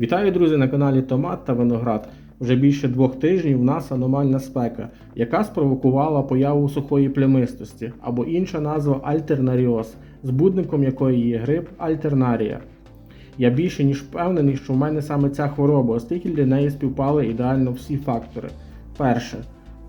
Вітаю, друзі, на каналі Томат та Виноград. Вже більше двох тижнів в нас аномальна спека, яка спровокувала появу сухої плямистості або інша назва альтернаріоз, збудником якої є грип альтернарія. Я більше ніж впевнений, що в мене саме ця хвороба, оскільки для неї співпали ідеально всі фактори. Перше.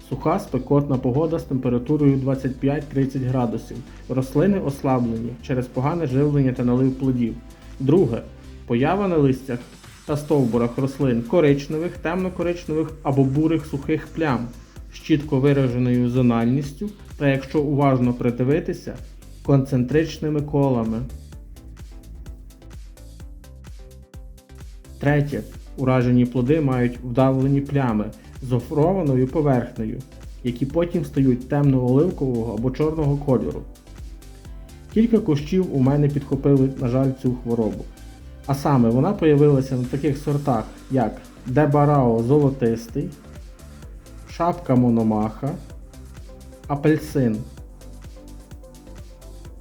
Суха спекотна погода з температурою 25-30 градусів. Рослини ослаблені через погане живлення та налив плодів. Друге. Поява на листях та стовбурах рослин коричневих, темно-коричневих або бурих сухих плям з чітко вираженою зональністю та, якщо уважно придивитися, концентричними колами. Третє. Уражені плоди мають вдавлені плями з офрованою поверхнею, які потім стають темно-оливкового або чорного кольору. Кілька кущів у мене підхопили, на жаль, цю хворобу. А саме вона появилася на таких сортах, як Дебарао золотистий, шапка мономаха, апельсин.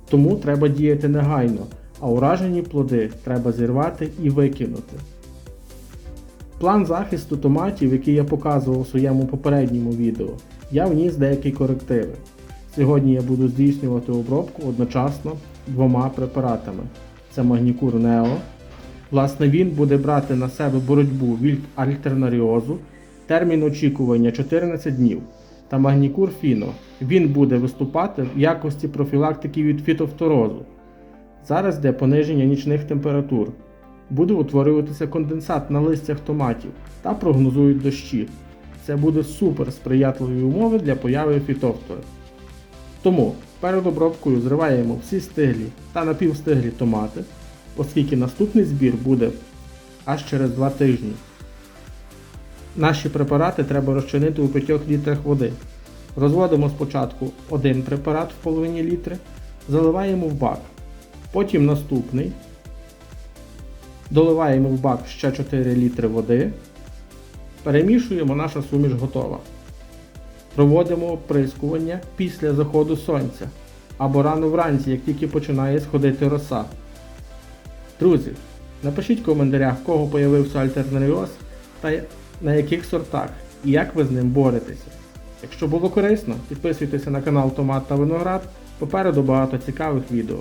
Тому треба діяти негайно, а уражені плоди треба зірвати і викинути. План захисту томатів, який я показував у своєму попередньому відео, я вніс деякі корективи. Сьогодні я буду здійснювати обробку одночасно двома препаратами. Це Магнікур Нео. Власне, він буде брати на себе боротьбу від альтернаріозу, термін очікування 14 днів. Та Магнікур Фіно. Він буде виступати в якості профілактики від фітофторозу. Зараз йде пониження нічних температур. Буде утворюватися конденсат на листях томатів та прогнозують дощі. Це буде супер сприятливі умови для появи фітофтори. Тому перед обробкою зриваємо всі стиглі та напівстиглі томати, оскільки наступний збір буде аж через 2 тижні. Наші препарати треба розчинити у 5 літрах води. Розводимо спочатку один препарат в половині літри, заливаємо в бак. Потім наступний. Доливаємо в бак ще 4 літри води. Перемішуємо, наша суміш готова. Проводимо оприскування після заходу сонця або рано вранці, як тільки починає сходити роса. Друзі, напишіть в коментарях, в кого появився альтернаріоз та на яких сортах і як ви з ним боретеся. Якщо було корисно, підписуйтеся на канал Томат та Виноград, попереду багато цікавих відео.